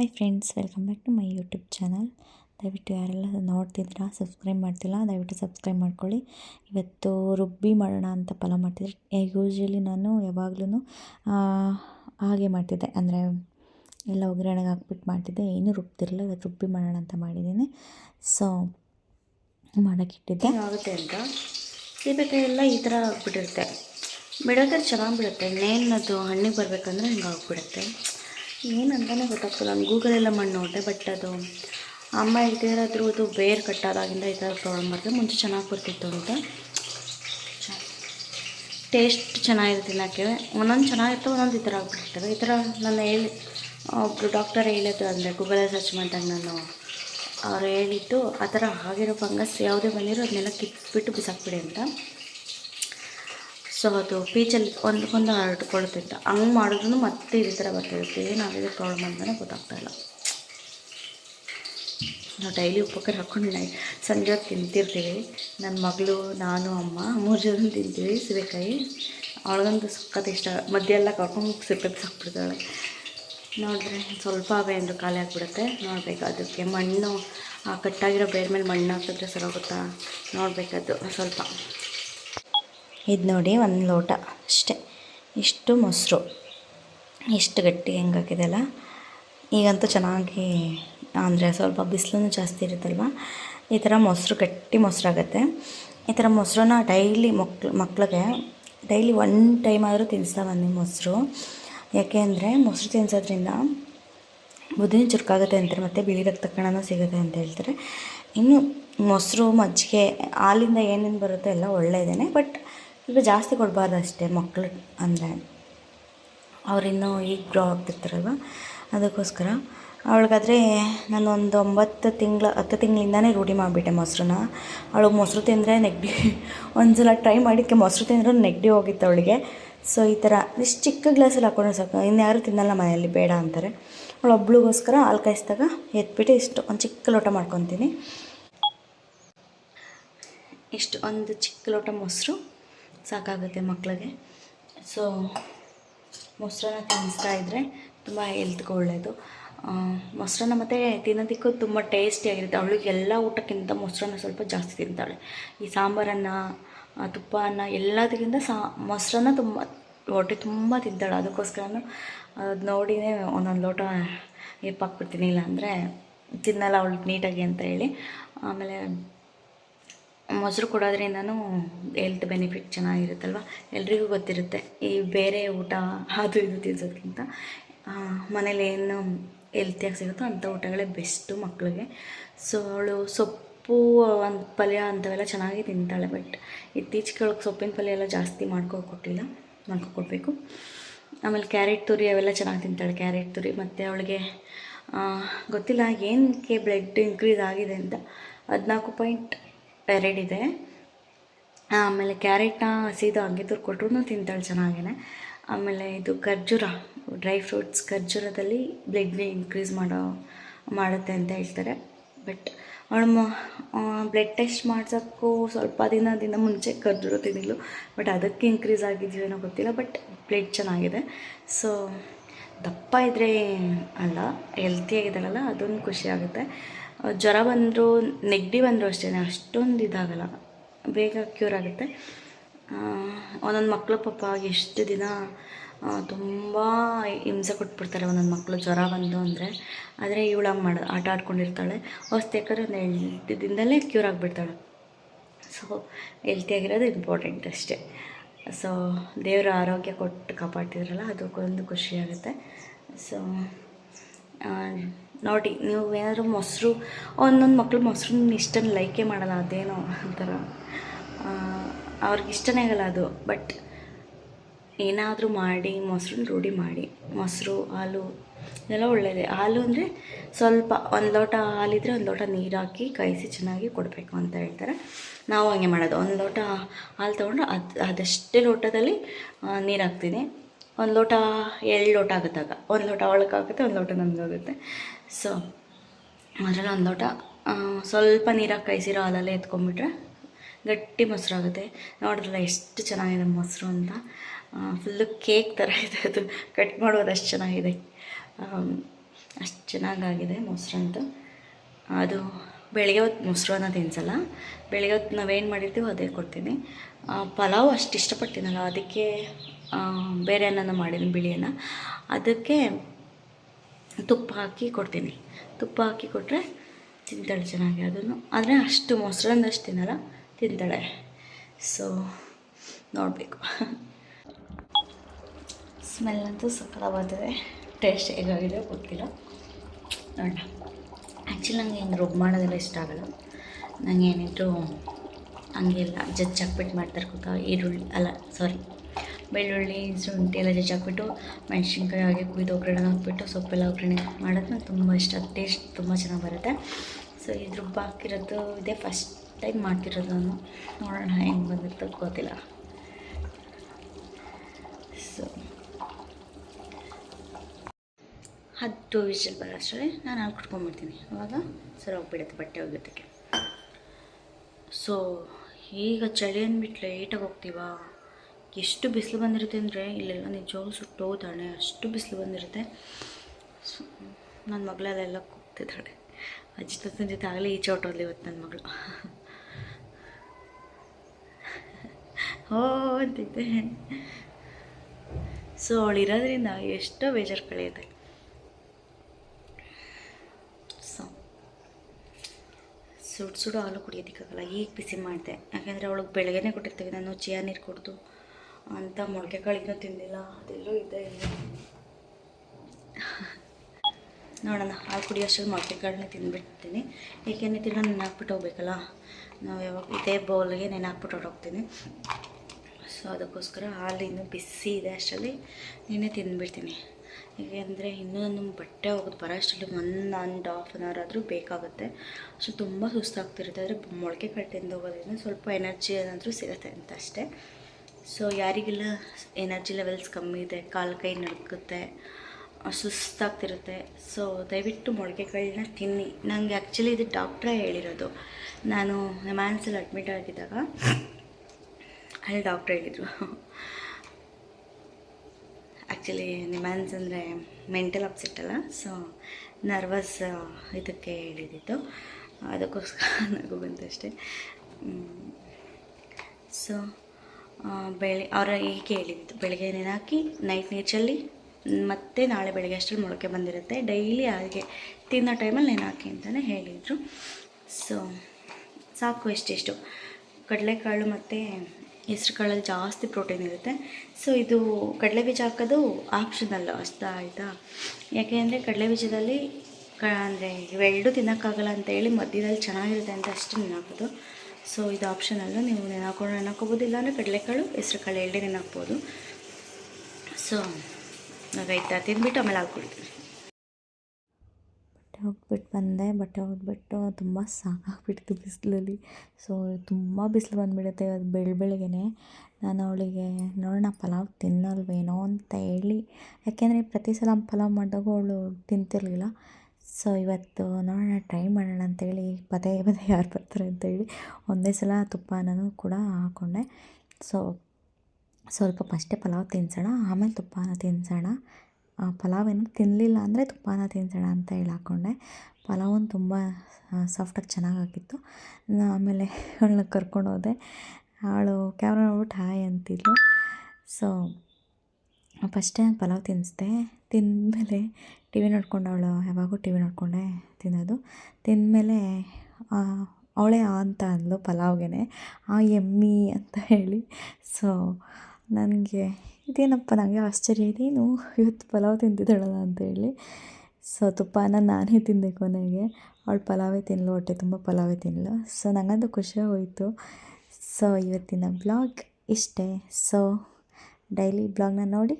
Hi friends welcome back to my YouTube channel ದಯವಿಟ್ಟು ಯಾರೆಲ್ಲ ನೋಡ್ತಿದ್ದೀರಾ ಸಬ್ಸ್ಕ್ರೈಬ್ ಮಾಡ್ತಿಲ್ಲ, ದಯವಿಟ್ಟು ಸಬ್ಸ್ಕ್ರೈಬ್ ಮಾಡ್ಕೊಳ್ಳಿ. ಇವತ್ತು ರುಬ್ಬಿ ಮಾಡೋಣ ಅಂತ ಫಲ ಮಾಡ್ತಿದ್ದೆ. ಯೂಶ್ವಲಿ ನಾನು ಯಾವಾಗ್ಲೂ ಹಾಗೆ ಮಾಡ್ತಿದ್ದೆ. ಅಂದರೆ ಎಲ್ಲ ಒಗ್ಗರಣೆಗೆ ಹಾಕ್ಬಿಟ್ಟು ಮಾಡ್ತಿದ್ದೆ. ಏನೂ ರುಬ್ತಿರಲಿಲ್ಲ, ಇವತ್ತು ರುಬ್ಬಿ ಮಾಡೋಣ ಅಂತ ಮಾಡಿದ್ದೀನಿ. ಸೊ ಮಾಡೋಕ್ಕಿಟ್ಟಿದ್ದೆ ಆಗುತ್ತೆ ಅಂತ, ಸೀಬೆಕಾಯಿ ಎಲ್ಲ ಈ ಥರ ಆಗ್ಬಿಟ್ಟಿರುತ್ತೆ. ಬಿಡೋದ್ರೆ ಚೆನ್ನಾಗಿ ಬಿಡುತ್ತೆ. ಇನ್ನೇನದು ಹಣ್ಣಿಗೆ ಬರಬೇಕಂದ್ರೆ ಹಿಂಗೆ ಆಗ್ಬಿಡುತ್ತೆ. ಏನಂತಾನೆ ಗೊತ್ತಾಗ್ತದೆ ನಾನು ಗೂಗಲೆಲ್ಲ ಮಾಡಿ ನೋಡಿದೆ ಬಟ್ ಅದು ಅಮ್ಮ ಹೇಳ್ತಿದ್ರೆ ಅದ್ರ ಅದು ಬೇರ್ ಕಟ್ಟಾದಾಗಿಂದ ಈ ಥರ ಪ್ರಾಬ್ಲಮ್ ಬರ್ತದೆ ಮುಂಚೆ ಚೆನ್ನಾಗಿ ಬರ್ತಿತ್ತು ಅಂತ. ಟೇಸ್ಟ್ ಚೆನ್ನಾಗಿದೆ ಕೇಳಿ ಒಂದೊಂದು ಚೆನ್ನಾಗಿರ್ತವೆ, ಒಂದೊಂದು ಈ ಥರ ಆಗ್ಬಿಟ್ಟಿರ್ತವೆ. ಈ ಥರ ನಾನು ಹೇಳಿ ಒಬ್ಬರು ಡಾಕ್ಟರ್ ಹೇಳಿದ್ದು ಅಂದರೆ ಗೂಗಲ್ ಸರ್ಚ್ ಮಾಡಿದಾಗ ನಾನು ಅವ್ರು ಹೇಳಿದ್ದು, ಆ ಥರ ಆಗಿರೋ ಫಂಗಸ್ ಯಾವುದೇ ಬಂದಿರೋ ಅದನ್ನೆಲ್ಲ ಕಿತ್ಬಿಟ್ಟು ಬಿಸಾಕ್ಬಿಡಿ ಅಂತ. ಸೊ ಅದು ಪೀಚಲ್ಲಿ ಒಂದಕ್ಕೊಂದು ಹರಡ್ಕೊಳ್ತಿತ್ತು ಹಂಗೆ ಮಾಡಿದ್ರು ಮತ್ತೆ ಇದೇ ಥರ ಬರ್ತಿರುತ್ತೆ ಏನಾಗಿದೆ ಪ್ರಾಬ್ಲಮ್ ಅಂತಲೇ ಗೊತ್ತಾಗ್ತಾ ಇಲ್ಲ. ನಾವು ಡೈಲಿ ಉಪಕಾರ ಹಾಕ್ಕೊಂಡು ನೈ ಸಂಜೆ ತಿಂತಿರ್ತೀವಿ. ನನ್ನ ಮಗಳು, ನಾನು, ಅಮ್ಮ ಮೂರು ಜನ ತಿಂತೀವಿ ಸೀಬೆಕಾಯಿ. ಅವಳಗಂತ ಸಖತ್ ಇಷ್ಟ. ಮಧ್ಯ ಎಲ್ಲ ಕರ್ಕೊಂಡು ಸಿಪ್ಪೆ ಸಾಕ್ಬಿಡ್ತಾಳೆ. ನೋಡಿದ್ರೆ ಸ್ವಲ್ಪ ಅಂದರೆ ಖಾಲಿ ಆಗಿಬಿಡುತ್ತೆ. ನೋಡಬೇಕು ಅದಕ್ಕೆ ಮಣ್ಣು, ಆ ಕಟ್ಟಾಗಿರೋ ಬೇರೆ ಮೇಲೆ ಮಣ್ಣು ಹಾಕಿದ್ರೆ ಸರೋಗುತ್ತಾ ನೋಡಬೇಕದು ಸ್ವಲ್ಪ. ಇದು ನೋಡಿ ಒಂದು ಲೋಟ ಅಷ್ಟೇ. ಇಷ್ಟು ಮೊಸರು. ಇಷ್ಟು ಗಟ್ಟಿ ಹೆಂಗೆ ಹಾಕಿದೆಲ್ಲ ಈಗಂತೂ ಚೆನ್ನಾಗಿ ಅಂದರೆ ಸ್ವಲ್ಪ ಬಿಸಿಲೂ ಜಾಸ್ತಿ ಇರುತ್ತಲ್ವ? ಈ ಥರ ಮೊಸರು, ಗಟ್ಟಿ ಮೊಸರಾಗತ್ತೆ ಈ ಥರ ಮೊಸರನ್ನ ಡೈಲಿ ಮಕ್ಳು, ಮಕ್ಳಿಗೆ ಡೈಲಿ ಒನ್ ಟೈಮ್ ಆದರೂ ತಿನ್ನಿಸ್ತಾ ಬನ್ನಿ ಮೊಸರು. ಯಾಕೆ ಅಂದರೆ ಮೊಸರು ತಿನ್ನಿಸೋದ್ರಿಂದ ಬುದ್ಧಿನ ಚುರುಕಾಗುತ್ತೆ ಅಂತಾರೆ ಮತ್ತು ಬಿಳಿ ರಕ್ತ ಕಣನೂ ಸಿಗುತ್ತೆ ಅಂತ ಹೇಳ್ತಾರೆ. ಇನ್ನು ಮೊಸರು ಮಜ್ಜಿಗೆ ಹಾಲಿಂದ ಏನೇನು ಬರುತ್ತೋ ಎಲ್ಲ ಒಳ್ಳೆಯದೇ ಬಟ್ ಸ್ವಲ್ಪ ಜಾಸ್ತಿ ಕೊಡಬಾರ್ದು ಅಷ್ಟೇ ಮಕ್ಕಳು ಅಂದರೆ. ಅವರಿನ್ನೂ ಈಗ ಗ್ರೋ ಆಗ್ತಿರ್ತಾರಲ್ವ? ಅದಕ್ಕೋಸ್ಕರ ಅವಳಿಗಾದರೆ ಒಂದು ಒಂಬತ್ತು ತಿಂಗಳ, ಹತ್ತು ತಿಂಗಳಿಂದನೇ ರೂಢಿ ಮಾಡಿಬಿಟ್ಟೆ ಮೊಸರನ್ನ. ಅವಳಿಗೆ ಮೊಸರು ತಿಂದರೆ ನೆಗಡಿ ಒಂದು ಸಲ ಟ್ರೈ ಮಾಡಿದ್ದಕ್ಕೆ ಮೊಸರು ತಿಂದರೆ ನೆಗಡಿ ಹೋಗಿತ್ತು ಅವಳಿಗೆ. ಸೊ ಈ ಥರ ಇಷ್ಟು ಚಿಕ್ಕ ಗ್ಲಾಸಲ್ಲಿ ಹಾಕೊಂಡ್ರೆ ಸಾಕು. ಇನ್ಯಾರು ತಿನ್ನಲ್ಲ ಮನೆಯಲ್ಲಿ, ಬೇಡ ಅಂತಾರೆ. ಅವಳು ಒಬ್ಳಿಗೋಸ್ಕರ ಹಾಲು ಕಾಯಿಸಿದಾಗ ಎತ್ಬಿಟ್ಟು ಇಷ್ಟು, ಒಂದು ಚಿಕ್ಕ ಲೋಟ ಮಾಡ್ಕೊತೀನಿ. ಇಷ್ಟು ಒಂದು ಚಿಕ್ಕ ಲೋಟ ಮೊಸರು. ಸಾಕಾಗುತ್ತೆ ಮಕ್ಕಳಿಗೆ ಸೊ ಮೊಸರನ್ನ ತಿನ್ನಿಸ್ತಾ ಇದ್ದರೆ ತುಂಬ ಹೆಲ್ತ್ಗೆ ಒಳ್ಳೆಯದು ಮೊಸರನ್ನ ಮತ್ತು ತಿನ್ನೋದಕ್ಕೂ ತುಂಬ ಟೇಸ್ಟಿಯಾಗಿರುತ್ತೆ ಅವಳಿಗೆ ಎಲ್ಲ ಊಟಕ್ಕಿಂತ ಮೊಸರನ್ನ ಸ್ವಲ್ಪ ಜಾಸ್ತಿ ತಿಂತಾಳೆ. ಈ ಸಾಂಬಾರನ್ನ ತುಪ್ಪ ಅನ್ನ ಎಲ್ಲದಕ್ಕಿಂತ ಸಾ, ಮೊಸರನ್ನ ತುಂಬ, ಹೊಟ್ಟೆ ತುಂಬ ತಿಂತಾಳೆ. ಅದಕ್ಕೋಸ್ಕರ ಅದು ನೋಡಿನೇ ಒಂದೊಂದು ಲೋಟ ಎಪ್ಪಾಕ್ಬಿಡ್ತೀನಿ ಇಲ್ಲ ಅಂದರೆ ತಿನ್ನಲ್ಲ ಅವಳು ನೀಟಾಗಿ ಅಂತ ಹೇಳಿ. ಆಮೇಲೆ ಮೊಸರು ಕೊಡೋದ್ರಿಂದನೂ ಹೆಲ್ತ್ ಬೆನಿಫಿಟ್ ಚೆನ್ನಾಗಿರುತ್ತಲ್ವ? ಎಲ್ರಿಗೂ ಗೊತ್ತಿರುತ್ತೆ. ಈ ಬೇರೆ ಊಟ ಅದು ಇದು ತಿನ್ಸೋದ್ಕಿಂತ ಮನೇಲಿ ಏನು ಹೆಲ್ತಿಯಾಗಿ ಸಿಗುತ್ತೋ ಅಂಥ ಊಟಗಳೇ ಬೆಸ್ಟು ಮಕ್ಕಳಿಗೆ ಸೊ ಅವಳು ಸೊಪ್ಪು ಅಂತ ಪಲ್ಯ ಅಂಥವೆಲ್ಲ ಚೆನ್ನಾಗಿ ತಿಂತಾಳೆ ಬಟ್ ಇತ್ತೀಚೆಗೆ ಅವಳಿಗೆ ಸೊಪ್ಪಿನ ಪಲ್ಯ ಎಲ್ಲ ಜಾಸ್ತಿ ಮಾಡ್ಕೊ ಕೊಟ್ಟಿಲ್ಲ ಮಾಡ್ಕೊಕೊಡ್ಬೇಕು ಆಮೇಲೆ ಕ್ಯಾರೆಟ್ ತುರಿ ಅವೆಲ್ಲ ಚೆನ್ನಾಗಿ ತಿಂತಾಳೆ ಕ್ಯಾರೆಟ್ ತುರಿ. ಮತ್ತು ಅವಳಿಗೆ ಗೊತ್ತಿಲ್ಲ ಏನಕ್ಕೆ ಬ್ಲಡ್ ಇನ್ಕ್ರೀಸ್ ಆಗಿದೆ ಅಂತ. ಹದಿನಾಲ್ಕು ಪಾಯಿಂಟ್ ಎರಡಿದೆ ಆಮೇಲೆ ಕ್ಯಾರೆಟ್ನ ಸೀದಾ ಹಂಗೆ ತುರ್ಕೊಟ್ರು ತಿಂತಾಳೆ ಚೆನ್ನಾಗೇ ಆಮೇಲೆ ಇದು ಖರ್ಜೂರ, ಡ್ರೈ ಫ್ರೂಟ್ಸ್ ಖರ್ಜೂರದಲ್ಲಿ ಬ್ಲಡ್ನ ಇನ್ಕ್ರೀಸ್ ಮಾಡೋ, ಮಾಡುತ್ತೆ ಅಂತ ಹೇಳ್ತಾರೆ. ಬಟ್ ಅವಳು ಬ್ಲಡ್ ಟೆಸ್ಟ್ ಮಾಡ್ಸೋಕ್ಕೂ ಸ್ವಲ್ಪ ದಿನ ದಿನ ಮುಂಚೆ ಖರ್ಜೂರ ತಿಂದಿದ್ಲು. ಬಟ್ ಅದಕ್ಕೆ ಇನ್ಕ್ರೀಸ್ ಆಗಿದೆಯೋ ಗೊತ್ತಿಲ್ಲ. ಬಟ್ ಬ್ಲಡ್ ಚೆನ್ನಾಗಿದೆ. ಸೊ ದಪ್ಪ ಇದ್ದರೆ ಅಲ್ಲ ಹೆಲ್ತಿಯಾಗಿದ್ದಾಳಲ್ಲ ಅದೊಂದು ಖುಷಿ ಆಗುತ್ತೆ. ಜ್ವರ ಬಂದರೂ, ನೆಗಡಿ ಬಂದರೂ ಅಷ್ಟೇ ಅಷ್ಟೊಂದು ಇದಾಗಲ್ಲ. ಬೇಗ ಕ್ಯೂರ್ ಆಗುತ್ತೆ. ಒಂದೊಂದು ಮಕ್ಕಳು ಪಾಪ ಎಷ್ಟು ದಿನ ತುಂಬ ಹಿಂಸೆ ಕೊಟ್ಬಿಡ್ತಾರೆ ಒಂದೊಂದು ಮಕ್ಕಳು ಜ್ವರ ಬಂದು ಅಂದರೆ. ಆದರೆ ಇವಳು ಹಂಗೆ ಮಾಡೋದು ಆಟ ಆಡ್ಕೊಂಡಿರ್ತಾಳೆ. ಯಾಕಂದ್ರೆ ಒಂದು ಎಂಟು ದಿನದಲ್ಲೇ ಕ್ಯೂರ್ ಆಗಿಬಿಡ್ತಾಳೆ. ಸೊ ಹೆಲ್ತಿಯಾಗಿರೋದು ಇಂಪಾರ್ಟೆಂಟ್ ಅಷ್ಟೇ. ಸೊ ದೇವರ ಆರೋಗ್ಯ ಕೊಟ್ಟು ಕಾಪಾಡ್ತಿದ್ರಲ್ಲ, ಅದಕ್ಕೊಂದು ಖುಷಿಯಾಗುತ್ತೆ ಸೊ ನೋಡಿ ನೀವು ಏನಾದರೂ ಮೊಸರು, ಒಂದೊಂದು ಮಕ್ಕಳು ಮೊಸರು ಇಷ್ಟನ ಲೈಕೇ ಮಾಡಲ್ಲ, ಅದೇನೋ ಒಂಥರ. ಅವ್ರಿಗೆ ಇಷ್ಟನೇ ಆಗಲ್ಲ ಅದು. ಬಟ್ ಏನಾದರೂ ಮಾಡಿ, ಮೊಸರನ್ನ ರೂಢಿ ಮಾಡಿ. ಮೊಸರು, ಹಾಲು, ಇದೆಲ್ಲ ಒಳ್ಳೆಯದೇ ಹಾಲು ಅಂದರೆ ಸ್ವಲ್ಪ ಒಂದು ಲೋಟ ಹಾಲಿದ್ರೆ ಒಂದು ಲೋಟ ನೀರು ಹಾಕಿ ಕಾಯಿಸಿ ಚೆನ್ನಾಗಿ ಕೊಡಬೇಕು ಅಂತ ಹೇಳ್ತಾರೆ. ನಾವು ಹಂಗೆ ಮಾಡೋದು. ಒಂದು ಲೋಟ ಹಾಲು ತೊಗೊಂಡು ಅದು, ಅದಷ್ಟೇ ಲೋಟದಲ್ಲಿ ನೀರು ಹಾಕ್ತೀನಿ. ಒಂದು ಲೋಟ ಎರಡು ಲೋಟ ಆಗುತ್ತಾಗ. ಒಂದು ಲೋಟ ಅವಳಕ್ಕಾಗುತ್ತೆ ಒಂದು ಲೋಟ ನಮಗಾಗುತ್ತೆ ಸೊ ಅದರಲ್ಲಿ ಒಂದು ಲೋಟ ಸ್ವಲ್ಪ ನೀರಾಗಿ ಕಾಯಿಸಿರೋ ಹಾಲಲ್ಲೇ ಎತ್ಕೊಂಡ್ಬಿಟ್ರೆ ಗಟ್ಟಿ ಮೊಸರು ಆಗುತ್ತೆ. ನೋಡಿದ್ರಲ್ಲ ಎಷ್ಟು ಚೆನ್ನಾಗಿದೆ ಮೊಸರು ಅಂತ. ಫುಲ್ಲು ಕೇಕ್ ಥರ ಇದೆ ಅದು. ಕಟ್ ಮಾಡೋದು ಅಷ್ಟು ಚೆನ್ನಾಗಿದೆ. ಅಷ್ಟು ಚೆನ್ನಾಗಾಗಿದೆ ಮೊಸರಂತೂ ಅದು ಬೆಳಗ್ಗೆ ಹೊತ್ತು ಮೊಸರನ್ನ ತಿನ್ಸಲ್ಲ. ಬೆಳಗ್ಗೆ ಹೊತ್ತು ನಾವೇನು ಮಾಡಿರ್ತೀವೋ ಅದೇ ಕೊಡ್ತೀನಿ. ಪಲಾವು ಅಷ್ಟು ಇಷ್ಟಪಡ್ತೀನಲ್ಲ, ಅದಕ್ಕೆ ಬೇರೆ ಅನ್ನನ ಮಾಡಿದ್ದೀನಿ ಬಿಳಿಯನ್ನು. ಅದಕ್ಕೆ ತುಪ್ಪ ಹಾಕಿ ಕೊಡ್ತೀನಿ. ತುಪ್ಪ ಹಾಕಿ ಕೊಟ್ಟರೆ ತಿಂತಾಳೆ ಚೆನ್ನಾಗಿ ಅದನ್ನು. ಆದರೆ ಅಷ್ಟು ಮೊಸರನ್ನಷ್ಟು ತಿನ್ನಲ್ಲ, ತಿಂತಾಳೆ. ಸೊ ನೋಡಬೇಕು. ಸ್ಮೆಲ್ ಅಂತೂ ಸಕಲವಾದರೆ ಟೇಸ್ಟ್ ಹೇಗಾಗಿದೆ ಗೊತ್ತಿಲ್ಲ. ನೋಡೋಣ. ಆ್ಯಕ್ಚುಲಿ ನನಗೆ ಹಿಂಗೆ ರುಬ್ ಮಾಡೋದೆಲ್ಲ ಇಷ್ಟ ಆಗಲ್ಲ. ನನಗೆ ಏನಿದ್ರು ಹಂಗೆಲ್ಲ ಜಜ್ಜಾಕ್ಬಿಟ್ಟು ಮಾಡ್ತಾರೆ ಗೊತ್ತಾ? ಈರುಳ್ಳಿ. ಅಲ್ಲ ಸಾರಿ ಬೆಳ್ಳುಳ್ಳಿ, ಶುಂಠಿ ಎಲ್ಲ ಜಜ್ಜಿ ಹಾಕ್ಬಿಟ್ಟು, ಮೆಣಸಿನ್ಕಾಯಿ ಹಾಗೆ ಕುಯ್ದು ಒಗ್ಗರಣೆ ಹಾಕ್ಬಿಟ್ಟು ಸೊಪ್ಪೆಲ್ಲ ಒಗ್ಗರಣೆ ಮಾಡೋದು ನಂಗೆ ತುಂಬ ಇಷ್ಟ ಟೇಸ್ಟ್ ತುಂಬ ಚೆನ್ನಾಗಿ ಬರುತ್ತೆ. ಸೊ ಇದು ರುಬ್ಬ ಹಾಕಿರೋದು ಇದೇ. ಫಸ್ಟ್ ಟೈಮ್ ಮಾಡ್ತಿರೋದು ನಾನು. ನೋಡೋಣ ಹೆಂಗೆ ಬಂದಿರ್ತೋ ಗೊತ್ತಿಲ್ಲ. ಸೊ ಹತ್ತು ವಿಷಲ್ ಬರೋಷ್ಟರಲ್ಲಿ ನಾನು ಹಾಲು ಕುಟ್ಕೊಂಡ್ಬಿಡ್ತೀನಿ ಅವಾಗ ಸರಿ ಹೋಗ್ಬಿಡುತ್ತೆ ಬಟ್ಟೆ ಒಗೆಯೋದಕ್ಕೆ. ಸೊ ಈಗ ಚಳಿ ಅಂದ್ಬಿಟ್ಟು ಲೇಟಾಗಿ ಹೋಗ್ತೀವಾ? ಎಷ್ಟು ಬಿಸಿಲು ಬಂದಿರುತ್ತೆ ಅಂದರೆ ಇಲ್ಲೆಲ್ಲ ನಿಜವಾಗ್ಲೂ ಸುಟ್ಟೋಗ್ತಾಳೆ ಅಷ್ಟು ಬಿಸಿಲು ಬಂದಿರುತ್ತೆ. ಸೊ ನನ್ನ ಮಗಳಲ್ಲೆಲ್ಲ ಕೂಗ್ತಿದ್ದಾಳೆ. ಅಜ್ಜಿ ತಾತನ ಜೊತೆ ಆಗಲೇ ಈಚೆ ಹೊಟ್ಟೋದ್ಲಿ ಇವತ್ತು ನನ್ನ ಮಗಳು. ಓ, ಅಂತಿದ್ದೆ. ಸೊ ಅವಳು ಇರೋದ್ರಿಂದ ಎಷ್ಟೋ ಬೇಜಾರು ಕಳೆಯುತ್ತೆ. ಸೊ, ಸುಡು ಸುಡು ಹಾಲು ಕುಡಿಯೋದಕ್ಕಾಗಲ್ಲ ಈಗ ಬಿಸಿ ಮಾಡಿದೆ? ಯಾಕೆಂದರೆ ಅವಳಿಗೆ ಬೆಳಗ್ಗೆನೇ ಕೊಟ್ಟಿರ್ತೀವಿ, ನಾನು ಚಿಯಾ ನೀರು ಕುಡಿದು. ಅಂತ ಮೊಳಕೆ ಇನ್ನೂ ತಿಂದಿಲ್ಲ, ಅದೆಲ್ಲೂ ಇದೆ ಇಲ್ಲ. ನೋಡೋಣ, ಹಾಲು ಕುಡಿಯೋಷ್ಟರಲ್ಲಿ ಮೊಳಕೆ ಕಾಳನ್ನ ತಿಂದುಬಿಡ್ತೀನಿ. ಏಕೆಂದರೆ ತಿನ್ನೋ ನೆನೆ ಹಾಕ್ಬಿಟ್ಟು ಹೋಗ್ಬೇಕಲ್ಲ? ನಾವು ಯಾವಾಗ, ಇದೇ ಬೌಲ್ಗೆ ನೆನೆ ಹಾಕ್ಬಿಟ್ಟು ಹೊರಟೋಗ್ತೀನಿ. ಸೊ ಅದಕ್ಕೋಸ್ಕರ ಹಾಲು ಇನ್ನೂ ಬಿಸಿ ಇದೆ ಅಷ್ಟರಲ್ಲಿ, ನೆನೆ ತಿಂದುಬಿಡ್ತೀನಿ. ಏಕೆಂದರೆ ಇನ್ನೂ ನಮ್ಮ ಬಟ್ಟೆ ಹೋಗೋದು ಬರೋ ಅಷ್ಟರಲ್ಲಿ one and half an hour ಆದರೂ ಬೇಕಾಗುತ್ತೆ. ಸೊ ತುಂಬ ಸುಸ್ತಾಗ್ತಿರುತ್ತೆ, ಆದರೆ ಮೊಳಕೆ ಕಾಳು ತಿಂದು ಹೋಗೋದ್ರಿಂದ ಸ್ವಲ್ಪ ಎನರ್ಜಿ ಏನಾದರೂ ಸಿಗುತ್ತೆ ಅಂತ ಅಷ್ಟೇ. ಸೊ ಯಾರಿಗೆಲ್ಲ ಎನರ್ಜಿ ಲೆವೆಲ್ಸ್ ಕಮ್ಮಿ ಇದೆ, ಕಾಲು ಕೈ ನಡುಕುತ್ತೆ, ಸುಸ್ತಾಗ್ತಿರುತ್ತೆ. ಸೊ ದಯವಿಟ್ಟು ಮೊಳಕೆಗಳನ್ನ ತಿನ್ನಿ. ನನಗೆ ಆ್ಯಕ್ಚುಲಿ ಇದು ಡಾಕ್ಟ್ರೇ ಹೇಳಿರೋದು. ನಾನು ಮ್ಯಾನ್ಸಲ್ಲಿ ಅಡ್ಮಿಟ್ ಆಗಿದ್ದಾಗ ಅಲ್ಲಿ ಡಾಕ್ಟ್ರ್ ಹೇಳಿದರು. ಆ್ಯಕ್ಚುಲಿ ನಿಮ್ಯಾನ್ಸ್ ಅಂದರೆ ಮೆಂಟಲ್ ಅಪ್ಸೆಟ್ ಅಲ್ಲ. ಸೊ ನರ್ವಸ್ ಇದಕ್ಕೆ ಹೇಳಿದ್ದು. ಅದಕ್ಕೋಸ್ಕರ ನಗು ಬಂತು ಸೊ ಬೆಳೆ ಅವರ ಈ ಹೇಳಿದ್ದು ಬೆಳಗ್ಗೆ ನೆನೆ ಹಾಕಿ ನೈಟ್ ನೀರು ಚೆಲ್ಲಿ, ಮತ್ತೆ ನಾಳೆ ಬೆಳಗ್ಗೆ ಅಷ್ಟರಲ್ಲಿ ಮೊಳಕೆ ಬಂದಿರುತ್ತೆ. ಡೈಲಿ ಹಾಗೆ ತಿನ್ನೋ ಟೈಮಲ್ಲಿ ನೆನೆ ಹಾಕಿ ಅಂತಲೇ ಹೇಳಿದರು. ಸೊ ಸಾಕು ಎಷ್ಟೆಷ್ಟು ಕಡಲೆಕಾಳು ಮತ್ತು ಹೆಸ್ರು ಕಾಳಲ್ಲಿ ಜಾಸ್ತಿ ಪ್ರೋಟೀನ್ ಇರುತ್ತೆ. ಸೊ ಇದು ಕಡಲೆ ಬೀಜ ಹಾಕೋದು ಆಪ್ಷನಲ್ ಅಷ್ಟ, ಆಯಿತಾ? ಯಾಕೆ ಅಂದರೆ ಕಡಲೆ ಬೀಜದಲ್ಲಿ ಕ, ಅಂದರೆ ಇವೆರಡೂ ತಿನ್ನೋಕ್ಕಾಗಲ್ಲ ಅಂತ ಹೇಳಿ ಮಧ್ಯದಲ್ಲಿ ಚೆನ್ನಾಗಿರುತ್ತೆ ಅಂತ ಅಷ್ಟು ನೆನೆ ಹಾಕೋದು. ಸೊ ಇದು ಆಪ್ಷನಲ್ಲು ನೀವು ನೆನೆ ನೆನಾಕೋಬೋದು ಇಲ್ಲಾಂದರೆ ಕಡಲೆಕಾಳು ಹೆಸ್ರು ಕಾಳು ಎರಡೇ ನೆನೆ ಹಾಕ್ಬೋದು ಸೊ ಆಯ್ತಾ? ತಿಂದ್ಬಿಟ್ಟು ಆಮೇಲೆ ಹಾಕ್ಬಿಡ್ತೀನಿ ಬಟ್ಟೆ ಹೋಗ್ಬಿಟ್ಟು ಬಂದೆ. ಬಟ್ಟೆ ಹೋಗ್ಬಿಟ್ಟು ತುಂಬ ಸಾಕಾಗ್ಬಿಡ್ತು ಬಿಸಿಲಲ್ಲಿ. ಸೊ ತುಂಬ ಬಿಸಿಲು ಬಂದುಬಿಡುತ್ತೆ ಇವತ್ತು ಬೆಳ್ ಬೆಳಗ್ಗೆನೆ. ನಾನು ಅವಳಿಗೆ, ನೋಡೋಣ, ಪಲಾವ್ ತಿನ್ನಲ್ವೇನೋ ಅಂತ ಹೇಳಿ. ಯಾಕೆಂದರೆ ಪ್ರತಿ ಸಲ ಪಲಾವ್ ಮಾಡಿದಾಗ ಅವಳು ತಿಂತಿರಲಿಲ್ಲ. ಸೊ ಇವತ್ತು ನೋಡೋಣ ಟ್ರೈ ಮಾಡೋಣ ಅಂತೇಳಿ, ಪದೇ ಪದೇ ಯಾರು ಬರ್ತಾರೆ ಅಂತೇಳಿ ಒಂದೇ ಸಲ ತುಪ್ಪನೂ ಕೂಡ ಹಾಕ್ಕೊಂಡೆ ಸೊ ಸ್ವಲ್ಪ ಫಸ್ಟೇ ಪಲಾವ್ ತಿನ್ಸೋಣ, ಆಮೇಲೆ ತುಪ್ಪನ ತಿನ್ಸೋಣ. ಪಲಾವ್ ಏನು ತಿನ್ನಲಿಲ್ಲ ಅಂದರೆ ತುಪ್ಪನ ತಿನ್ಸೋಣ ಅಂತ ಹೇಳಿ ಹಾಕ್ಕೊಂಡೆ ಪಲಾವನ್ನು ತುಂಬ ಸಾಫ್ಟಾಗಿ ಚೆನ್ನಾಗಿ ಆಗಿತ್ತು ಆಮೇಲೆ ಅವಳನ್ನ ಕರ್ಕೊಂಡು ಹೋದೆ ಅವಳು, ಕ್ಯಾಮ್ರಾ ನೋಡ್ಬಿಟ್ಟು ಹಾಯ್ ಅಂತಿದ್ಲು. ಸೊ ಫಸ್ಟೇ ನಾನು ಪಲಾವ್ ತಿನ್ನಿಸ್ದೆ. ತಿಂದಮೇಲೆ ಟಿ ವಿ ನೋಡ್ಕೊಂಡು ಅವಳು, ಯಾವಾಗೂ ಟಿ ವಿ ನೋಡಿಕೊಂಡೇ ತಿನ್ನೋದು. ತಿಂದಮೇಲೆ ಅವಳೇ ಆ ಅಂತ ಅಂದಳು ಪಲಾವ್ಗೆ ಆ ಎಮ್ಮಿ ಅಂತ ಹೇಳಿ. ಸೊ ನನಗೆ ಇದೇನಪ್ಪ ನನಗೆ ಆಶ್ಚರ್ಯ, ಇದೇನು ಇವತ್ತು ಪಲಾವ್ ತಿಂತಿದ್ದಾಳಲ್ಲ ಅಂತೇಳಿ ಸೊ ತುಪ್ಪನ ನಾನೇ ತಿಂದೆ ಕೊನೆಗೆ. ಅವಳು ಪಲಾವೇ ತಿನ್ನಲು ಹೊಟ್ಟೆ ತುಂಬ ಪಲಾವೇ ತಿನ್ನಲು ಸೊ ನನಗಂತೂ ಖುಷಿ ಹೋಯಿತು. ಸೊ ಇವತ್ತಿನ ಬ್ಲಾಗ್ ಇಷ್ಟೇ. ಸೊ ಡೈಲಿ ಬ್ಲಾಗ್ನ ನೋಡಿ.